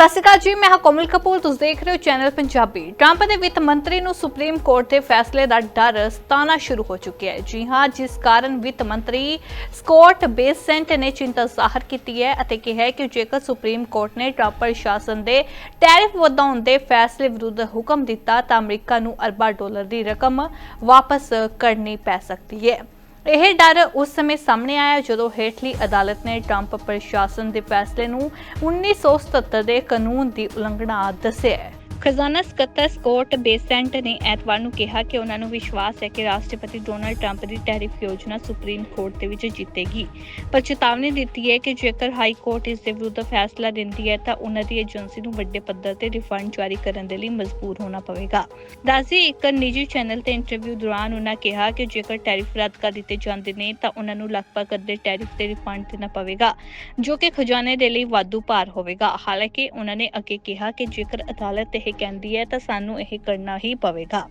ਸਤਿ ਸ਼੍ਰੀ ਅਕਾਲ ਜੀ, ਮੈਂ ਹਾਂ ਕੋਮਲ ਕਪੂਰ, ਤੁਸੀਂ ਦੇਖ ਰਹੇ ਹੋ ਚੈਨਲ ਪੰਜਾਬੀ। ਟਰੰਪ ਦੇ ਵਿੱਤ ਮੰਤਰੀ ਨੂੰ ਸੁਪਰੀਮ ਕੋਰਟ ਦੇ ਫੈਸਲੇ ਦਾ ਡਰ ਸਤਾਣਾ ਸ਼ੁਰੂ ਹੋ ਚੁੱਕਿਆ ਹੈ। ਜੀ ਹਾਂ, ਜਿਸ ਕਾਰਨ ਵਿੱਤ ਮੰਤਰੀ ਸਕੌਟ ਬੇਸੈਂਟ ਨੇ ਚਿੰਤਾ ਜ਼ਾਹਰ ਕੀਤੀ ਹੈ ਅਤੇ ਕਿਹਾ ਹੈ ਕਿ ਜੇਕਰ ਸੁਪਰੀਮ ਕੋਰਟ ਨੇ ਟਰੰਪ ਪ੍ਰਸ਼ਾਸਨ ਦੇ ਟੈਰਿਫ ਵਧਾਉਣ ਦੇ ਫੈਸਲੇ ਵਿਰੁੱਧ ਹੁਕਮ ਦਿੱਤਾ ਤਾਂ ਅਮਰੀਕਾ ਨੂੰ ਅਰਬਾਂ ਡਾਲਰ ਦੀ ਰਕਮ ਵਾਪਸ ਕਰਨੀ ਪੈ ਸਕਦੀ ਹੈ। ਇਹ ਡਰ ਉਸ ਸਮੇਂ ਸਾਹਮਣੇ ਆਇਆ ਜਦੋਂ ਹੇਠਲੀ ਅਦਾਲਤ ਨੇ ਟਰੰਪ ਪ੍ਰਸ਼ਾਸਨ ਦੇ ਫੈਸਲੇ ਨੂੰ 1977 ਦੇ ਕਾਨੂੰਨ ਦੀ ਉਲੰਘਣਾ ਦੱਸਿਆ ਖਜ਼ਾਨਾ ਸਕੱਤਰ ਸਕੋਟ ਬੇਸੈਂਟ ਨੇ ਐਤਵਾਰ ਨੂੰ ਕਿਹਾ ਕਿ ਉਹਨਾਂ ਨੂੰ ਵਿਸ਼ਵਾਸ ਹੈ ਕਿ ਰਾਸ਼ਟਰਪਤੀ ਡੋਨਾਲਡ ਟਰੰਪ ਦੀ ਟੈਰਿਫ ਯੋਜਨਾ ਸੁਪਰੀਮ ਕੋਰਟ ਦੇ ਵਿੱਚ ਜਿੱਤੇਗੀ। ਪਰ ਚੇਤਾਵਨੀ ਦਿੱਤੀ ਹੈ ਕਿ ਜੇਕਰ ਹਾਈ ਕੋਰਟ ਇਸ ਦੇ ਵਿਰੁੱਧ ਫੈਸਲਾ ਦਿੰਦੀ ਹੈ ਤਾਂ ਉਹਨਾਂ ਦੀ ਏਜੰਸੀ ਨੂੰ ਵੱਡੇ ਪੱਧਰ ਤੇ ਰਿਫੰਡ ਜਾਰੀ ਕਰਨ ਦੇ ਲਈ ਮਜਬੂਰ ਹੋਣਾ ਪਵੇਗਾ। ਦੱਸੀ ਇੱਕ ਨਿੱਜੀ ਚੈਨਲ ਤੇ ਇੰਟਰਵਿਊ ਦੌਰਾਨ ਉਹਨਾਂ ਕਿਹਾ ਕਿ ਜੇਕਰ ਟੈਰਿਫ ਰੱਦ ਕਰ ਦਿੱਤੇ ਜਾਂਦੇ ਨੇ ਤਾਂ ਉਹਨਾਂ ਨੂੰ ਲਗਭਗ ਅੱਧੇ ਟੈਰਿਫ ਤੇ ਰਿਫੰਡ ਦੇਣਾ ਪਵੇਗਾ, ਜੋ ਕਿ ਖਜ਼ਾਨੇ ਦੇ ਲਈ ਵਾਧੂ ਭਾਰ ਹੋਵੇਗਾ। ਹਾਲਾਂਕਿ ਉਹਨਾਂ ਨੇ ਅੱਗੇ ਕਿਹਾ ਕਿ ਜੇਕਰ ਅਦਾਲਤ ਇਹ ਕਹਿੰਦੀ ਹੈ, ਤਾਂ ਸਾਨੂੰ ਇਹ ਕਰਨਾ ਹੀ ਪਵੇਗਾ।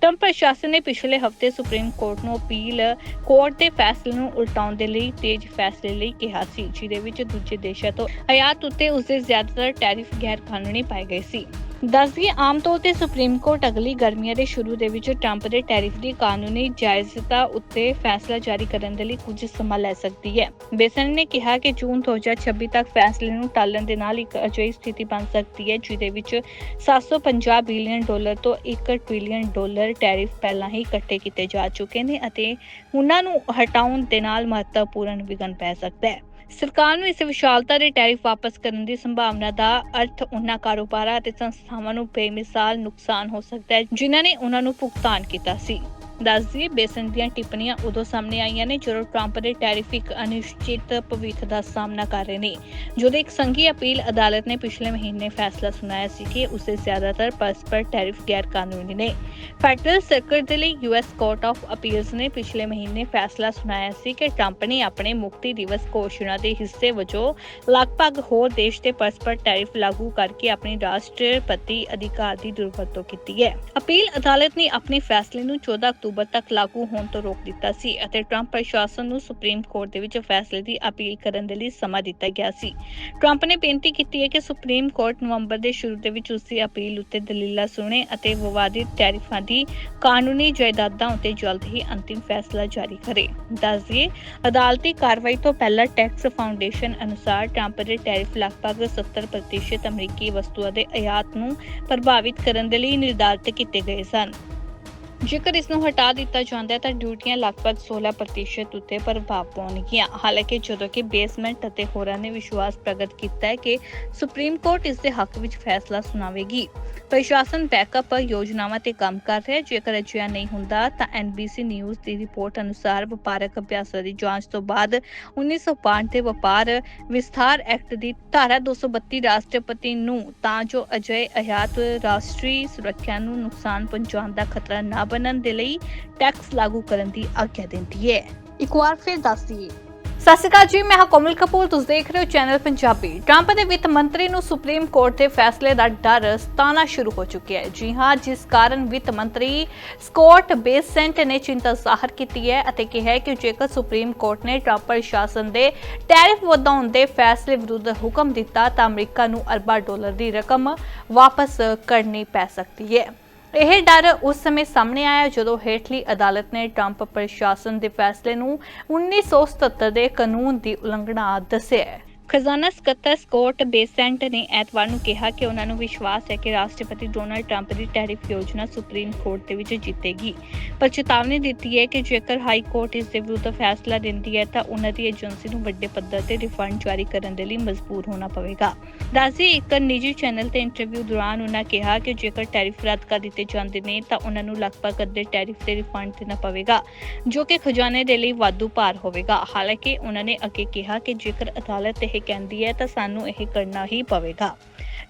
ਟਰੰਪ ਪ੍ਰਸ਼ਾਸਨ ਨੇ ਪਿਛਲੇ ਹਫ਼ਤੇ ਸੁਪਰੀਮ ਕੋਰਟ ਨੂੰ ਅਪੀਲ ਕੋਰਟ ਦੇ ਫੈਸਲੇ ਨੂੰ ਉਲਟਾਉਣ ਦੇ ਲਈ ਤੇਜ਼ ਫੈਸਲੇ ਲਈ ਕਿਹਾ ਸੀ, ਜਿਹਦੇ ਵਿੱਚ ਦੂਜੇ ਦੇਸ਼ਾਂ ਤੋਂ ਆਯਾਤ ਉੱਤੇ ਉਸਦੇ ਜ਼ਿਆਦਾਤਰ ਟੈਰਿਫ ਗੈਰ ਕਾਨੂੰਨੀ ਪਾਏ ਗਏ ਸੀ। ਦੱਸਦੀਏ ਆਮ ਤੌਰ ਤੇ ਸੁਪਰੀਮ ਕੋਰਟ ਅਗਲੀ ਗਰਮੀਆਂ ਦੇ ਸ਼ੁਰੂ ਦੇ ਵਿੱਚ ਟਰੰਪ ਦੇ ਟੈਰਿਫ ਦੀ ਕਾਨੂੰਨੀ ਜਾਇਜ਼ਤਾ ਉੱਤੇ ਫੈਸਲਾ ਜਾਰੀ ਕਰਨ ਦੇ ਲਈ ਕੁਝ ਸਮਾਂ ਲੈ ਸਕਦੀ ਹੈ। ਬੇਸਨ ਨੇ ਕਿਹਾ ਕਿ ਜੂਨ 2026 ਤੱਕ ਫੈਸਲੇ ਨੂੰ ਟਾਲਣ ਦੇ ਨਾਲ ਇੱਕ ਅਜਿਹੀ ਸਥਿਤੀ ਬਣ ਸਕਦੀ ਹੈ, ਜਿਹਦੇ ਵਿੱਚ 750 ਬਿਲੀਅਨ ਡਾਲਰ ਤੋਂ 1 ਟ੍ਰਿਲੀਅਨ ਡਾਲਰ ਟੈਰਿਫ ਪਹਿਲਾਂ ਹੀ ਇਕੱਠੇ ਕੀਤੇ ਜਾ ਚੁੱਕੇ ਨੇ ਅਤੇ ਉਹਨਾਂ ਨੂੰ ਹਟਾਉਣ ਦੇ ਨਾਲ ਮਹੱਤਵਪੂਰਨ ਵਿਘਨ ਪੈ ਸਕਦਾ ਹੈ। ਸਰਕਾਰ ਨੂੰ ਇਸ ਵਿਸ਼ਾਲਤਾ ਦੇ ਟੈਰਿਫ ਵਾਪਸ ਕਰਨ ਦੀ ਸੰਭਾਵਨਾ ਦਾ ਅਰਥ ਉਹਨਾਂ ਕਾਰੋਬਾਰਾਂ ਅਤੇ ਸੰਸਥਾਵਾਂ ਨੂੰ ਬੇਮਿਸਾਲ ਨੁਕਸਾਨ ਹੋ ਸਕਦਾ ਹੈ, ਜਿਨ੍ਹਾਂ ਨੇ ਉਹਨਾਂ ਨੂੰ ਭੁਗਤਾਨ ਕੀਤਾ ਸੀ। ਦੱਸਦੀਏ ਬੇਸਨ ਦੀਆਂ ਟਿੱਪਣੀਆਂ ਉਦੋਂ ਸਾਹਮਣੇ ਆਈਆਂ ਨੇ ਜਦੋਂ ਟਰੰਪ ਦੇ ਟੈਰਿਫ ਇੱਕ ਅਨਿਸ਼ਚਿਤ ਭਵਿੱਖ ਦਾ ਸਾਹਮਣਾ ਕਰ ਰਹੇ ਨੇ, ਜਦੋਂ ਇੱਕ ਸੰਘੀ ਅਪੀਲ ਅਦਾਲਤ ਨੇ ਪਿਛਲੇ ਮਹੀਨੇ ਫੈਸਲਾ ਸੁਣਾਇਆ ਸੀ ਕਿ ਉਸੇ ਜ਼ਿਆਦਾਤਰ ਪਰਸਪਰ ਟੈਰਿਫ ਗੈਰ ਕਾਨੂੰਨੀ ਨੇ। ਫੈਡਰਲ ਸਰਕਟ ਦੇ ਲਈ ਯੂਐਸ ਕੋਰਟ ਆਫ ਅਪੀਲਸ ਨੇ ਪਿਛਲੇ ਮਹੀਨੇ ਫੈਸਲਾ ਸੁਣਾਇਆ ਸੀ ਕਿ ਟਰੰਪ ਨੇ ਆਪਣੇ ਮੁਕਤੀ ਦਿਵਸ ਘੋਸ਼ਣਾ ਦੇ ਹਿੱਸੇ ਵਜੋਂ ਲਗਭਗ ਹੋਰ ਦੇਸ਼ ਤੇ ਪਰਸਪਰ ਟੈਰਿਫ ਲਾਗੂ ਕਰਕੇ ਆਪਣੀ ਰਾਸ਼ਟਰਪਤੀ ਅਧਿਕਾਰ ਦੀ ਦੁਰਵਰਤੋਂ ਕੀਤੀ ਹੈ। ਅਪੀਲ ਅਦਾਲਤ ਨੇ ਆਪਣੇ ਫੈਸਲੇ ਨੂੰ 14 ਅਕਤੂਬਰ ਤੱਕ ਲਾਗੂ ਹੋਣ ਤੋਂ ਰੋਕ ਦਿੱਤਾ ਸੀ ਅਤੇ ਟਰੰਪ ਪ੍ਰਸ਼ਾਸਨ ਨੂੰ ਸੁਪਰੀਮ ਕੋਰਟ ਦੇ ਵਿੱਚ ਫੈਸਲੇ ਦੀ ਅਪੀਲ ਕਰਨ ਦੇ ਲਈ ਸਮਾਂ ਦਿੱਤਾ ਗਿਆ ਸੀ। ਟਰੰਪ ਨੇ ਬੇਨਤੀ ਕੀਤੀ ਹੈ ਕਿ ਸੁਪਰੀਮ ਕੋਰਟ ਨਵੰਬਰ ਦੇ ਸ਼ੁਰੂ ਦੇ ਵਿੱਚ ਉਸ ਦੀ ਅਪੀਲ ਉੱਤੇ ਦਲੀਲਾਂ ਸੁਣੇ ਅਤੇ ਵਿਵਾਦਿਤ ਟੈਰਿਫਾਂ ਦੀ ਕਾਨੂੰਨੀ ਜਾਇਦਾਦਾਂ ਉੱਤੇ ਜਲਦ ਹੀ ਅੰਤਿਮ ਫੈਸਲਾ ਜਾਰੀ ਕਰੇ। ਦੱਸਦੀਏ ਅਦਾਲਤੀ ਕਾਰਵਾਈ ਤੋਂ ਪਹਿਲਾਂ ਟੈਕਸ ਫਾਊਂਡੇਸ਼ਨ ਅਨੁਸਾਰ ਟਰੰਪ ਦੇ ਟੈਰਿਫ ਲਗਭਗ 70% ਅਮਰੀਕੀ ਵਸਤੂਆਂ ਦੇ ਆਯਾਤ ਨੂੰ ਪ੍ਰਭਾਵਿਤ ਕਰਨ ਦੇ ਲਈ ਨਿਰਧਾਰਿਤ ਕੀਤੇ ਗਏ ਸਨ। ਜੇਕਰ ਇਸ ਨੂੰ ਹਟਾ ਦਿੱਤਾ ਜਾਂਦਾ ਹੈ ਤਾਂ ਡਿਊਟੀਆਂ ਲਗਭਗ 16% ਉੱਤੇ ਪ੍ਰਭਾਵ ਪਾਉਣਗੀਆਂ। ਹਾਲਾਂਕਿ ਜਦੋਂ ਕਿ ਬੇਸਮੈਂਟ ਅਤੇ ਹੋਰਾਂ ਨੇ ਵਿਸ਼ਵਾਸ ਪ੍ਰਗਟ ਕੀਤਾ ਹੈ ਕਿ ਸੁਪਰੀਮ ਕੋਰਟ ਇਸ ਦੇ ਹੱਕ ਵਿੱਚ ਫੈਸਲਾ ਸੁਣਾਵੇਗੀ। ਪ੍ਰਸ਼ਾਸਨ ਬੈਕਅਪ ਯੋਜਨਾਵਾਂ ਤੇ ਕੰਮ ਕਰ ਰਿਹਾ ਹੈ। ਜੇਕਰ ਅਜਿਹਾ ਨਹੀਂ ਹੁੰਦਾ ਤਾਂ NBC ਨਿਊਜ਼ ਦੀ ਰਿਪੋਰਟ ਅਨੁਸਾਰ ਵਪਾਰਕ ਅਭਿਆਸਾਂ ਦੀ ਜਾਂਚ ਤੋਂ ਬਾਅਦ 1965 ਦੇ ਵਪਾਰ ਵਿਸਥਾਰ ਐਕਟ ਦੀ ਧਾਰਾ 232 ਰਾਸ਼ਟਰਪਤੀ ਨੂੰ ਤਾਂ ਜੋ ਅਜਿਹੇ ਆਯਾਤ ਰਾਸ਼ਟਰੀ ਸੁਰੱਖਿਆ ਨੂੰ ਨੁਕਸਾਨ ਪਹੁੰਚਾਉਣ ਦਾ ਖਤਰਾ ਨਾ ਬਣਨ ਦੇ ਲਈ ਟੈਕਸ ਲਾਗੂ ਕਰਨ ਦੀ ਆਗਿਆ ਦਿੰਦੀ ਹੈ। ਇੱਕ ਵਾਰ ਫਿਰ ਦੱਸ ਦਈਏ ਸਤਿ ਸ਼੍ਰੀ ਅਕਾਲ ਜੀ ਮੈਂ ਹਾਂ ਕੋਮਲ ਕਪੂਰ। ਤੁਸੀਂ ਦੇਖ ਰਹੇ ਹੋ ਚੈਨਲ ਪੰਜਾਬੀ ਟਰੰਪ ਦੇ ਵਿੱਤ ਮੰਤਰੀ ਨੂੰ ਸੁਪਰੀਮ ਕੋਰਟ ਦੇ ਫੈਸਲੇ ਦਾ ਡਰ ਸਤਾਨਾ ਸ਼ੁਰੂ ਹੋ ਚੁੱਕਿਆ ਹੈ। ਜੀ ਹਾਂ ਜਿਸ ਕਾਰਨ ਵਿੱਤ ਮੰਤਰੀ ਸਕੌਟ ਬੇਸੈਂਟ ਨੇ ਚਿੰਤਾ ਜ਼ਾਹਰ ਕੀਤੀ ਹੈ ਅਤੇ ਕਿਹਾ ਹੈ ਕਿ ਜੇਕਰ ਸੁਪਰੀਮ ਕੋਰਟ ਨੇ ਟਰੰਪ ਪ੍ਰਸ਼ਾਸਨ ਦੇ ਟੈਰਿਫ ਵਧਾਉਣ ਦੇ ਫੈਸਲੇ ਵਿਰੁੱਧ ਹੁਕਮ ਦਿੱਤਾ ਤਾਂ ਅਮਰੀਕਾ ਨੂੰ ਅਰਬਾਂ ਡਾਲਰ ਦੀ ਰਕਮ ਵਾਪਸ ਕਰਨੀ ਪੈ ਸਕਦੀ ਹੈ। ਇਹ ਡਰ ਉਸ ਸਮੇਂ ਸਾਹਮਣੇ ਆਇਆ ਜਦੋਂ ਹੇਠਲੀ ਅਦਾਲਤ ਨੇ ਟਰੰਪ ਪ੍ਰਸ਼ਾਸਨ ਦੇ ਫੈਸਲੇ ਨੂੰ 1977 ਦੇ ਕਾਨੂੰਨ ਦੀ ਉਲੰਘਣਾ ਦੱਸਿਆ ਖਜ਼ਾਨਾ ਸਕੱਤਰ ਸਕੌਟ ਬੇਸੈਂਟ ਨੇ ਐਤਵਾਰ ਨੂੰ ਕਿਹਾ ਕਿ ਉਹਨਾਂ ਨੂੰ ਵਿਸ਼ਵਾਸ ਹੈ ਕਿ ਰਾਸ਼ਟਰਪਤੀ ਡੋਨਾਲਡ ਟਰੰਪ ਦੀ ਟੈਰਿਫ ਯੋਜਨਾ ਸੁਪਰੀਮ ਕੋਰਟ ਦੇ ਵਿੱਚ ਜਿੱਤੇਗੀ। ਪਰ ਚੇਤਾਵਨੀ ਦਿੱਤੀ ਹੈ ਕਿ ਜੇਕਰ ਹਾਈ ਕੋਰਟ ਇਸ ਦੇ ਵਿਰੁੱਧ ਫੈਸਲਾ ਦਿੰਦੀ ਹੈ ਤਾਂ ਉਹਨਾਂ ਦੀ ਏਜੰਸੀ ਨੂੰ ਵੱਡੇ ਪੱਧਰ ਤੇ ਰਿਫੰਡ ਜਾਰੀ ਕਰਨ ਦੇ ਲਈ ਮਜਬੂਰ ਹੋਣਾ ਪਵੇਗਾ। ਦੱਸੀ ਇੱਕ ਨਿੱਜੀ ਚੈਨਲ ਤੇ ਇੰਟਰਵਿਊ ਦੌਰਾਨ ਉਹਨਾਂ ਕਿਹਾ ਕਿ ਜੇਕਰ ਟੈਰਿਫ ਰੱਦ ਕਰ ਦਿੱਤੇ ਜਾਂਦੇ ਨੇ ਤਾਂ ਉਹਨਾਂ ਨੂੰ ਲਗਭਗ ਅੱਧੇ ਟੈਰਿਫ ਤੇ ਰਿਫੰਡ ਦੇਣਾ ਪਵੇਗਾ, ਜੋ ਕਿ ਖਜ਼ਾਨੇ ਦੇ ਲਈ ਵਾਧੂ ਭਾਰ ਹੋਵੇਗਾ। ਹਾਲਾਂਕਿ ਉਹਨਾਂ ਨੇ ਅੱਗੇ ਕਿਹਾ ਕਿ ਜੇਕਰ ਅਦਾਲਤ ਇਹ ਕਹਿੰਦੀ ਹੈ ਤਾਂ ਸਾਨੂੰ ਇਹ ਕਰਨਾ ਹੀ ਪਵੇਗਾ।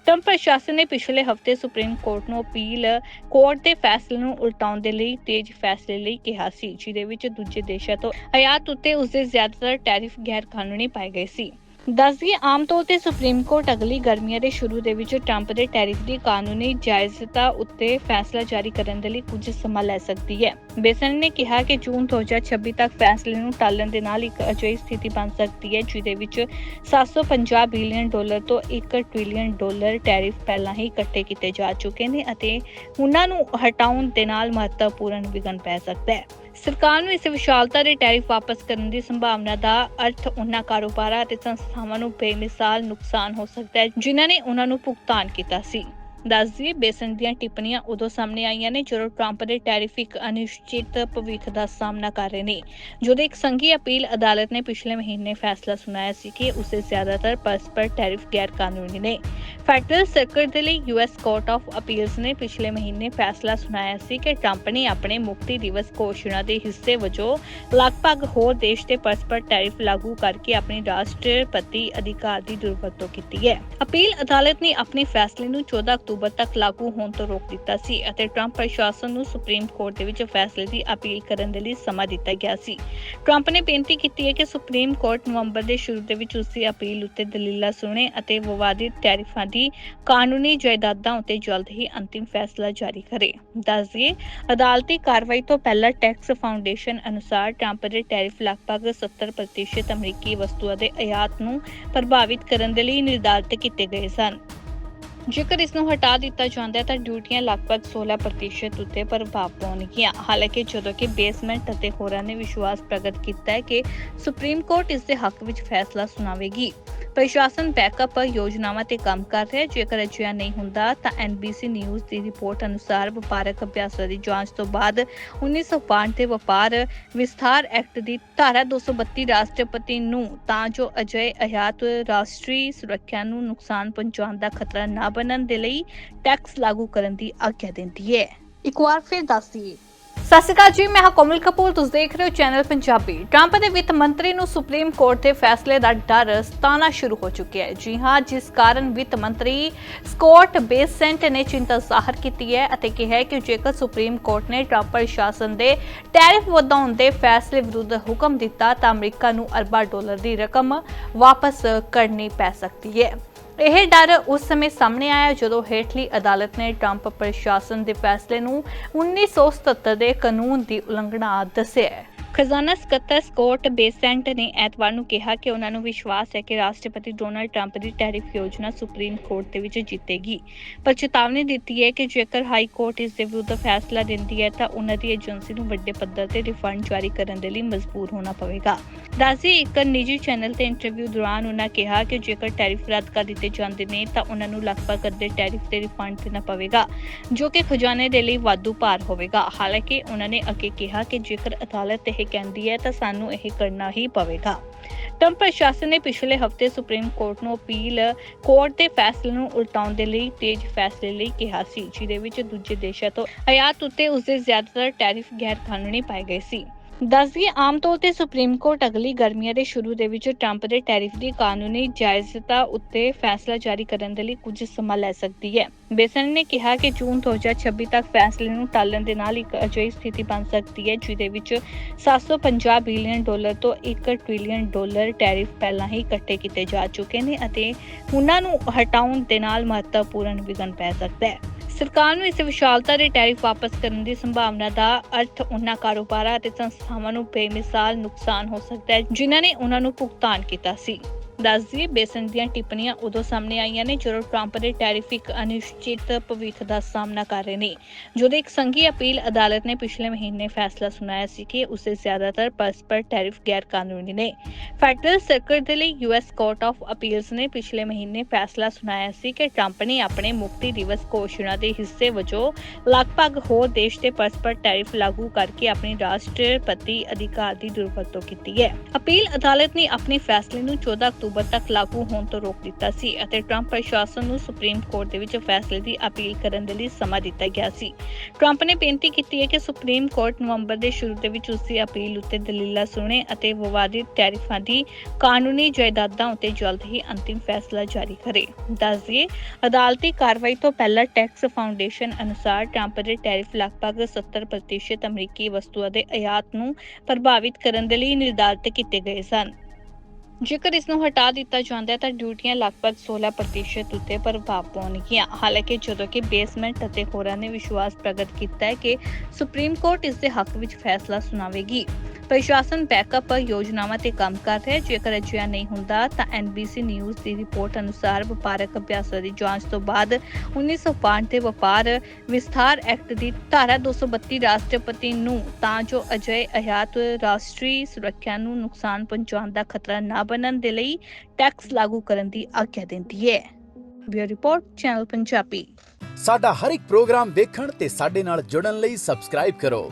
ਟਰੰਪ ਪ੍ਰਸ਼ਾਸਨ ਨੇ ਪਿਛਲੇ ਹਫ਼ਤੇ ਸੁਪਰੀਮ ਕੋਰਟ ਨੂੰ ਅਪੀਲ ਕੋਰਟ ਦੇ ਫੈਸਲੇ ਨੂੰ ਉਲਟਾਉਣ ਦੇ ਲਈ ਤੇਜ਼ ਫੈਸਲੇ ਲਈ ਕਿਹਾ ਸੀ, ਜਿਹਦੇ ਵਿੱਚ ਦੂਜੇ ਦੇਸ਼ਾਂ ਤੋਂ ਆਯਾਤ ਉੱਤੇ ਉਸਦੇ ਜ਼ਿਆਦਾਤਰ ਟੈਰਿਫ ਗੈਰ ਕਾਨੂੰਨੀ ਪਾਏ ਗਏ ਸੀ। ਦੱਸਦੀਏ ਆਮ ਤੌਰ ਤੇ ਸੁਪਰੀਮ ਕੋਰਟ ਅਗਲੀ ਗਰਮੀਆਂ ਦੇ ਸ਼ੁਰੂ ਦੇ ਵਿੱਚ ਟਰੰਪ ਦੇ ਟੈਰਿਫ ਦੀ ਕਾਨੂੰਨੀ ਜਾਇਜ਼ਤਾ ਉੱਤੇ ਫੈਸਲਾ ਜਾਰੀ ਕਰਨ ਦੇ ਲਈ ਕੁਝ ਸਮਾਂ ਲੈ ਸਕਦੀ ਹੈ। ਬੇਸਨ ਨੇ ਕਿਹਾ ਕਿ ਜੂਨ 2026 ਤੱਕ ਫੈਸਲੇ ਨੂੰ ਟਾਲਣ ਦੇ ਨਾਲ ਇੱਕ ਅਜਿਹੀ ਸਥਿਤੀ ਬਣ ਸਕਦੀ ਹੈ, ਜਿਹਦੇ ਵਿੱਚ 750 ਬਿਲੀਅਨ ਡਾਲਰ ਤੋਂ 1 ਟ੍ਰਿਲੀਅਨ ਡਾਲਰ ਟੈਰਿਫ ਪਹਿਲਾਂ ਹੀ ਇਕੱਠੇ ਕੀਤੇ ਜਾ ਚੁੱਕੇ ਨੇ ਅਤੇ ਉਹਨਾਂ ਨੂੰ ਹਟਾਉਣ ਦੇ ਨਾਲ ਮਹੱਤਵਪੂਰਨ ਵਿਘਨ ਪੈ ਸਕਦਾ ਹੈ। ਸਰਕਾਰ ਨੂੰ ਇਸ ਵਿਸ਼ਾਲਤਾ ਦੇ ਟੈਰਿਫ ਵਾਪਸ ਕਰਨ ਦੀ ਸੰਭਾਵਨਾ ਦਾ ਅਰਥ ਉਹਨਾਂ ਕਾਰੋਬਾਰਾਂ ਅਤੇ ਸੰਸਥਾਵਾਂ ਨੂੰ ਬੇਮਿਸਾਲ ਨੁਕਸਾਨ ਹੋ ਸਕਦਾ ਹੈ, ਜਿਨ੍ਹਾਂ ਨੇ ਉਹਨਾਂ ਨੂੰ ਭੁਗਤਾਨ ਕੀਤਾ ਸੀ। ਦੱਸਦੀਏ ਬੇਸਨ ਦੀਆਂ ਟਿੱਪਣੀਆਂ ਉਦੋਂ ਸਾਹਮਣੇ ਆਈਆਂ ਨੇ ਜਦੋਂ ਟਰੰਪ ਦੇ ਟੈਰਿਫ ਇੱਕ ਅਨਿਸ਼ਚਿਤ ਭਵਿੱਖ ਦਾ ਸਾਹਮਣਾ ਕਰ ਰਹੇ ਨੇ। ਜਦੋਂ ਇੱਕ ਸੰਘੀ ਅਪੀਲ ਅਦਾਲਤ ਨੇ ਪਿਛਲੇ ਮਹੀਨੇ ਫੈਸਲਾ ਸੁਣਾਇਆ ਸੀ ਕਿ ਉਸੇ ਜ਼ਿਆਦਾਤਰ ਪਰਸਪਰ ਟੈਰਿਫ ਗੈਰ ਕਾਨੂੰਨੀ ਨੇ। ਫੈਡਰਲ ਸਰਕਟ ਦੇ ਲਈ ਯੂਐਸ ਕੋਰਟ ਆਫ ਅਪੀਲਸ ਨੇ ਪਿਛਲੇ ਮਹੀਨੇ ਫੈਸਲਾ ਸੁਣਾਇਆ ਸੀ ਕਿ ਟਰੰਪ ਨੇ ਆਪਣੇ ਮੁਕਤੀ ਦਿਵਸ ਘੋਸ਼ਣਾ ਦੇ ਹਿੱਸੇ ਵਜੋਂ ਲਗਭਗ ਹੋਰ ਦੇਸ਼ ਤੇ ਪਰਸਪਰ ਟੈਰਿਫ ਲਾਗੂ ਕਰਕੇ ਆਪਣੀ ਰਾਸ਼ਟਰਪਤੀ ਅਧਿਕਾਰ ਦੀ ਦੁਰਵਰਤੋਂ ਕੀਤੀ ਹੈ। ਅਪੀਲ ਅਦਾਲਤ ਨੇ ਆਪਣੇ ਫੈਸਲੇ ਨੂੰ 14 ਅਕਤੂਬਰ ਤੱਕ ਲਾਗੂ ਹੋਣ ਤੋਂ ਰੋਕ ਦਿੱਤਾ ਸੀ ਅਤੇ ਟਰੰਪ ਪ੍ਰਸ਼ਾਸਨ ਨੂੰ ਸੁਪਰੀਮ ਕੋਰਟ ਦੇ ਵਿੱਚ ਫੈਸਲੇ ਦੀ ਅਪੀਲ ਕਰਨ ਦੇ ਲਈ ਸਮਾਂ ਦਿੱਤਾ ਗਿਆ ਸੀ। ਟਰੰਪ ਨੇ ਬੇਨਤੀ ਕੀਤੀ ਹੈ ਕਿ ਸੁਪਰੀਮ ਕੋਰਟ ਨਵੰਬਰ ਦੇ ਸ਼ੁਰੂ ਦੇ ਵਿੱਚ ਉਸ ਦੀ ਅਪੀਲ ਉੱਤੇ ਦਲੀਲਾਂ ਸੁਣੇ ਅਤੇ ਵਿਵਾਦਿਤ ਟੈਰਿਫਾਂ ਦੀ ਕਾਨੂੰਨੀ ਜਾਇਦਾਦਾਂ ਉੱਤੇ ਜਲਦ ਹੀ ਅੰਤਿਮ ਫੈਸਲਾ ਜਾਰੀ ਕਰੇ। ਦੱਸ ਦਈਏ, ਅਦਾਲਤੀ ਕਾਰਵਾਈ ਤੋਂ ਪਹਿਲਾਂ ਟੈਕਸ ਫਾਊਂਡੇਸ਼ਨ ਅਨੁਸਾਰ ਟਰੰਪ ਦੇ ਟੈਰਿਫ ਲਗਭਗ 70% ਅਮਰੀਕੀ ਵਸਤੂਆਂ ਦੇ ਆਯਾਤ ਨੂੰ ਪ੍ਰਭਾਵਿਤ ਕਰਨ ਦੇ ਲਈ ਨਿਰਧਾਰਤ ਕੀਤੇ ਗਏ ਸਨ। ਜੇਕਰ ਇਸ ਨੂੰ ਹਟਾ ਦਿੱਤਾ ਜਾਂਦਾ ਹੈ ਤਾਂ ਡਿਊਟੀਆਂ ਲਗਭਗ 16% ਉੱਤੇ ਪ੍ਰਭਾਵ ਪਾਉਣਗੀਆਂ। ਹਾਲਾਂਕਿ ਜਦੋਂ ਕਿ ਬੇਸਮੈਂਟ ਅਤੇ ਹੋਰਾਂ ਨੇ ਵਿਸ਼ਵਾਸ ਪ੍ਰਗਟ ਕੀਤਾ ਹੈ ਕਿ ਸੁਪਰੀਮ ਕੋਰਟ ਇਸ ਦੇ ਹੱਕ ਵਿੱਚ ਫੈਸਲਾ ਸੁਣਾਵੇਗੀ। ਪ੍ਰਸ਼ਾਸਨ ਬੈਕਅਪ ਯੋਜਨਾਵਾਂ ਤੇ ਕੰਮ ਕਰ ਰਿਹਾ ਹੈ। ਜੇਕਰ ਅਜਿਹਾ ਨਹੀਂ ਹੁੰਦਾ, ਤਾਂ NBC ਨਿਊਜ਼ ਦੀ ਰਿਪੋਰਟ ਅਨੁਸਾਰ ਵਪਾਰਕ ਅਭਿਆਸਾਂ ਦੀ ਜਾਂਚ ਤੋਂ ਬਾਅਦ 1962 ਦੇ ਵਪਾਰ ਵਿਸਥਾਰ ਐਕਟ ਦੀ ਧਾਰਾ 232 ਰਾਸ਼ਟਰਪਤੀ ਨੂੰ, ਤਾਂ ਜੋ ਅਜਿਹੇ ਆਯਾਤ ਰਾਸ਼ਟਰੀ ਸੁਰੱਖਿਆ ਨੂੰ ਨੁਕਸਾਨ ਪਹੁੰਚਾਉਣ ਦਾ ਖਤਰਾ ਨਾ ਬਣਨ ਦੇ ਲਈ ਟੈਕਸ ਲਾਗੂ ਕਰਨ ਦੀ ਆਗਿਆ ਦਿੰਦੀ ਹੈ। ਇੱਕ ਵਾਰ ਫਿਰ ਦੱਸ ਸਤਿ ਸ਼੍ਰੀ ਅਕਾਲ ਜੀ, ਮੈਂ ਹਾਂ ਕੋਮਲ ਕਪੂਰ, ਤੁਸੀਂ ਦੇਖ ਰਹੇ ਹੋ ਚੈਨਲ ਪੰਜਾਬੀ। ਟਰੰਪ ਦੇ ਵਿੱਤ ਮੰਤਰੀ ਨੂੰ ਸੁਪਰੀਮ ਕੋਰਟ ਦੇ ਫੈਸਲੇ ਦਾ ਡਰ ਸਤਾਣਾ ਸ਼ੁਰੂ ਹੋ ਚੁੱਕਿਆ ਹੈ। ਜੀ ਹਾਂ, ਜਿਸ ਕਾਰਨ ਵਿੱਤ ਮੰਤਰੀ ਸਕਾਟ ਬੇਸੈਂਟ ਨੇ ਚਿੰਤਾ ਜ਼ਾਹਰ ਕੀਤੀ ਹੈ ਅਤੇ ਕਿਹਾ ਕਿ ਜੇਕਰ ਸੁਪਰੀਮ ਕੋਰਟ ਨੇ ਟਰੰਪ ਪ੍ਰਸ਼ਾਸਨ ਦੇ ਟੈਰਿਫ ਵਧਾਉਣ ਦੇ ਫੈਸਲੇ ਵਿਰੁੱਧ ਹੁਕਮ ਦਿੱਤਾ ਤਾਂ ਅਮਰੀਕਾ ਨੂੰ ਅਰਬਾਂ ਡਾਲਰ ਦੀ ਰਕਮ ਵਾਪਸ ਕਰਨੀ ਪੈ ਸਕਦੀ ਹੈ। ਇਹ ਡਰ ਉਸ ਸਮੇਂ ਸਾਹਮਣੇ ਆਇਆ ਜਦੋਂ ਹੇਠਲੀ ਅਦਾਲਤ ਨੇ ਟਰੰਪ ਪ੍ਰਸ਼ਾਸਨ ਦੇ ਫੈਸਲੇ ਨੂੰ 1977 ਦੇ ਕਾਨੂੰਨ ਦੀ ਉਲੰਘਣਾ ਦੱਸਿਆ ਖਜ਼ਾਨਾ ਸਕੱਤਰ ਸਕੋਟ ਬੇਸੈਂਟ ਨੇ ਐਤਵਾਰ ਨੂੰ ਕਿਹਾ ਕਿ ਉਹਨਾਂ ਨੂੰ ਵਿਸ਼ਵਾਸ ਹੈ ਕਿ ਰਾਸ਼ਟਰਪਤੀ ਡੋਨਾਲਡ ਟਰੰਪ ਦੀ ਟੈਰਿਫ ਯੋਜਨਾ ਸੁਪਰੀਮ ਕੋਰਟ ਦੇ ਵਿੱਚ ਜਿੱਤੇਗੀ। ਪਰ ਚੇਤਾਵਨੀ ਦਿੱਤੀ ਹੈ ਕਿ ਜੇਕਰ ਹਾਈ ਕੋਰਟ ਇਸ ਦੇ ਵਿਰੁੱਧ ਫੈਸਲਾ ਦਿੰਦੀ ਹੈ ਤਾਂ ਉਹਨਾਂ ਦੀ ਏਜੰਸੀ ਨੂੰ ਵੱਡੇ ਪੱਧਰ ਤੇ ਰਿਫੰਡ ਜਾਰੀ ਕਰਨ ਦੇ ਲਈ ਮਜਬੂਰ ਹੋਣਾ ਪਵੇਗਾ। ਦੱਸੀ ਇੱਕ ਨਿੱਜੀ ਚੈਨਲ ਤੇ ਇੰਟਰਵਿਊ ਦੌਰਾਨ ਉਹਨਾਂ ਕਿਹਾ ਕਿ ਜੇਕਰ ਟੈਰਿਫ ਰੱਦ ਕਰ ਦਿੱਤੇ ਜਾਂਦੇ ਨੇ ਤਾਂ ਉਹਨਾਂ ਨੂੰ ਲਗਭਗ ਅੱਧੇ ਟੈਰਿਫ ਤੇ ਰਿਫੰਡ ਦੇਣਾ ਪਵੇਗਾ, ਜੋ ਕਿ ਖਜ਼ਾਨੇ ਦੇ ਲਈ ਵਾਧੂ ਭਾਰ ਹੋਵੇਗਾ। ਹਾਲਾਂਕਿ ਉਹਨਾਂ ਨੇ ਅੱਗੇ ਕਿਹਾ ਕਿ ਜੇਕਰ ਅਦਾਲਤ ਇਹ ਕਹਿੰਦੀ ਹੈ ਤਾਂ ਸਾਨੂੰ ਇਹ ਕਰਨਾ ਹੀ ਪਵੇਗਾ। ਟਰੰਪ ਪ੍ਰਸ਼ਾਸਨ ਨੇ ਪਿਛਲੇ ਹਫ਼ਤੇ ਸੁਪਰੀਮ ਕੋਰਟ ਨੂੰ ਅਪੀਲ ਕੋਰਟ ਦੇ ਫੈਸਲੇ ਨੂੰ ਉਲਟਾਉਣ ਦੇ ਲਈ ਤੇਜ਼ ਫੈਸਲੇ ਲਈ ਕਿਹਾ ਸੀ, ਜਿਹਦੇ ਵਿੱਚ ਦੂਜੇ ਦੇਸ਼ਾਂ ਤੋਂ ਆਯਾਤ ਉੱਤੇ ਉਸਦੇ ਜ਼ਿਆਦਾਤਰ ਟੈਰਿਫ ਗੈਰ ਕਾਨੂੰਨੀ ਪਾਏ ਗਏ ਸੀ। ਦੱਸਦੀਏ ਆਮ ਤੌਰ ਤੇ ਸੁਪਰੀਮ ਕੋਰਟ ਅਗਲੀ ਗਰਮੀਆਂ ਦੇ ਸ਼ੁਰੂ ਦੇ ਵਿੱਚ ਟਰੰਪ ਦੇ ਟੈਰਿਫ ਦੀ ਕਾਨੂੰਨੀ ਜਾਇਜ਼ਤਾ ਉੱਤੇ ਫੈਸਲਾ ਜਾਰੀ ਕਰਨ ਦੇ ਲਈ ਕੁਝ ਸਮਾਂ ਲੈ ਸਕਦੀ ਹੈ। ਬੇਸਨ ਨੇ ਕਿਹਾ ਕਿ ਜੂਨ 2026 ਤੱਕ ਫੈਸਲੇ ਨੂੰ ਟਾਲਣ ਦੇ ਨਾਲ ਇੱਕ ਅਜਿਹੀ ਸਥਿਤੀ ਬਣ ਸਕਦੀ ਹੈ, ਜਿਹਦੇ ਵਿੱਚ 750 ਬਿਲੀਅਨ ਡਾਲਰ ਤੋਂ 1 ਟ੍ਰਿਲੀਅਨ ਡਾਲਰ ਟੈਰਿਫ ਪਹਿਲਾਂ ਹੀ ਇਕੱਠੇ ਕੀਤੇ ਜਾ ਚੁੱਕੇ ਨੇ ਅਤੇ ਉਹਨਾਂ ਨੂੰ ਹਟਾਉਣ ਦੇ ਨਾਲ ਮਹੱਤਵਪੂਰਨ ਵਿਘਨ ਪੈ ਸਕਦਾ ਹੈ। ਸਰਕਾਰ ਨੂੰ ਇਸ ਵਿਸ਼ਾਲਤਾ ਦੇ ਟੈਰਿਫ ਵਾਪਸ ਕਰਨ ਦੀ ਸੰਭਾਵਨਾ ਦਾ ਅਰਥ ਉਹਨਾਂ ਕਾਰੋਬਾਰਾਂ ਅਤੇ ਸੰਸਥਾਵਾਂ ਨੂੰ ਬੇਮਿਸਾਲ ਨੁਕਸਾਨ ਹੋ ਸਕਦਾ ਹੈ, ਜਿਨ੍ਹਾਂ ਨੇ ਉਹਨਾਂ ਨੂੰ ਭੁਗਤਾਨ ਕੀਤਾ ਸੀ। ਦੱਸਦੀਏ ਬੇਸਨ ਦੀਆਂ ਟਿੱਪਣੀਆਂ ਉਦੋਂ ਸਾਹਮਣੇ ਆਈਆਂ ਨੇ ਜਦੋਂ ਟਰੰਪ ਦੇ ਟੈਰਿਫ ਇੱਕ ਅਨਿਸ਼ਚਿਤ ਭਵਿੱਖ ਦਾ ਸਾਹਮਣਾ ਕਰ ਰਹੇ ਨੇ, ਜਦੋਂ ਇੱਕ ਸੰਘੀ ਅਪੀਲ ਅਦਾਲਤ ਨੇ ਪਿਛਲੇ ਮਹੀਨੇ ਫੈਸਲਾ ਸੁਣਾਇਆ ਸੀ ਕਿ ਉਸੇ ਜ਼ਿਆਦਾਤਰ ਪਰਸਪਰ ਟੈਰਿਫ ਗੈਰ ਕਾਨੂੰਨੀ ਨੇ। ਫੈਡਰਲ ਸਰਕਟ ਦੇ ਲਈ ਯੂਐਸ ਕੋਰਟ ਆਫ ਅਪੀਲਸ ਨੇ ਪਿਛਲੇ ਮਹੀਨੇ ਫੈਸਲਾ ਸੁਣਾਇਆ ਸੀ ਕਿ ਟਰੰਪ ਨੇ ਆਪਣੇ ਮੁਕਤੀ ਦਿਵਸ ਘੋਸ਼ਣਾ ਦੇ ਹਿੱਸੇ ਵਜੋਂ ਲਗਭਗ ਹੋਰ ਦੇਸ਼ ਤੇ ਪਰਸਪਰ ਟੈਰਿਫ ਲਾਗੂ ਕਰਕੇ ਆਪਣੀ ਰਾਸ਼ਟਰਪਤੀ ਅਧਿਕਾਰ ਦੀ ਦੁਰਵਰਤੋਂ ਕੀਤੀ ਹੈ। ਅਪੀਲ ਅਦਾਲਤ ਨੇ ਆਪਣੇ ਫੈਸਲੇ ਨੂੰ 14 ਅਕਤੂਬਰ ਤੱਕ ਲਾਗੂ ਹੋਣ ਤੋਂ ਰੋਕ ਦਿੱਤਾ ਸੀ ਅਤੇ ਟਰੰਪ ਪ੍ਰਸ਼ਾਸਨ ਨੂੰ ਸੁਪਰੀਮ ਕੋਰਟ ਦੇ ਵਿੱਚ ਫੈਸਲੇ ਦੀ ਅਪੀਲ ਕਰਨ ਦੇ ਲਈ ਸਮਾਂ ਦਿੱਤਾ ਗਿਆ ਸੀ। ਟਰੰਪ ਨੇ ਬੇਨਤੀ ਕੀਤੀ ਹੈ ਕਿ ਸੁਪਰੀਮ ਕੋਰਟ ਨਵੰਬਰ ਦੇ ਸ਼ੁਰੂ ਦੇ ਵਿੱਚ ਉਸ ਦੀ ਅਪੀਲ ਉੱਤੇ ਦਲੀਲਾਂ ਸੁਣੇ ਅਤੇ ਵਿਵਾਦਿਤ ਟੈਰਿਫਾਂ ਦੀ ਕਾਨੂੰਨੀ ਜਾਇਦਾਦਾਂ ਉੱਤੇ ਜਲਦ ਹੀ ਅੰਤਿਮ ਫੈਸਲਾ ਜਾਰੀ ਕਰੇ। ਦੱਸ ਦਈਏ, ਅਦਾਲਤੀ ਕਾਰਵਾਈ ਤੋਂ ਪਹਿਲਾਂ ਟੈਕਸ ਫਾਊਂਡੇਸ਼ਨ ਅਨੁਸਾਰ ਟਰੰਪ ਦੇ ਟੈਰਿਫ ਲਗਭਗ 70% ਅਮਰੀਕੀ ਵਸਤੂਆਂ ਦੇ ਆਯਾਤ ਨੂੰ ਪ੍ਰਭਾਵਿਤ ਕਰਨ ਦੇ ਲਈ ਨਿਰਧਾਰਿਤ ਕੀਤੇ ਗਏ ਸਨ। ਜੇਕਰ ਇਸ ਨੂੰ ਹਟਾ ਦਿੱਤਾ ਜਾਂਦਾ ਹੈ ਤਾਂ ਡਿਊਟੀਆਂ ਲਗਭਗ 16% ਉੱਤੇ ਪ੍ਰਭਾਵ ਪਾਉਣਗੀਆਂ। ਹਾਲਾਂਕਿ ਜਦੋਂ ਕਿ ਬੇਸਮੈਂਟ ਅਤੇ ਹੋਰਾਂ ਨੇ ਵਿਸ਼ਵਾਸ ਪ੍ਰਗਟ ਕੀਤਾ ਹੈ ਕਿ ਸੁਪਰੀਮ ਕੋਰਟ ਇਸ ਦੇ ਹੱਕ ਵਿੱਚ ਫੈਸਲਾ ਸੁਣਾਵੇਗੀ। ਪ੍ਰਸ਼ਾਸਨ ਬੈਕਅਪ ਯੋਜਨਾਵਾਂ ਤੇ ਕੰਮ ਕਰ ਰਿਹਾ ਹੈ। ਜੇਕਰ ਅਜਿਹਾ ਨਹੀਂ ਹੁੰਦਾ, ਤਾਂ NBC ਨਿਊਜ਼ ਦੀ ਰਿਪੋਰਟ ਅਨੁਸਾਰ ਵਪਾਰਕ ਅਭਿਆਸਾਂ ਦੀ ਜਾਂਚ ਤੋਂ ਬਾਅਦ 1965 ਦੇ ਵਪਾਰ ਵਿਸਥਾਰ ਐਕਟ ਦੀ ਧਾਰਾ 232 ਰਾਸ਼ਟਰਪਤੀ ਨੂੰ, ਤਾਂ ਜੋ ਅਜਿਹੇ ਅਹਿਆਤ ਰਾਸ਼ਟਰੀ ਸੁਰੱਖਿਆ ਨੂੰ ਨੁਕਸਾਨ ਪਹੁੰਚਾਉਣ ਦਾ ਖਤਰਾ ਨਾ ਬਣਨ ਦੇ ਲਈ ਟੈਕਸ ਲਾਗੂ ਕਰਨ ਦੀ ਆਗਿਆ ਦਿੰਦੀ ਹੈ। Bureau report, channel Punjabi. ਸਾਡਾ ਹਰ ਇੱਕ ਪ੍ਰੋਗਰਾਮ ਵੇਖਣ ਤੇ ਸਾਡੇ ਨਾਲ ਜੁੜਨ ਲਈ ਸਬਸਕ੍ਰਾਈਬ ਕਰੋ।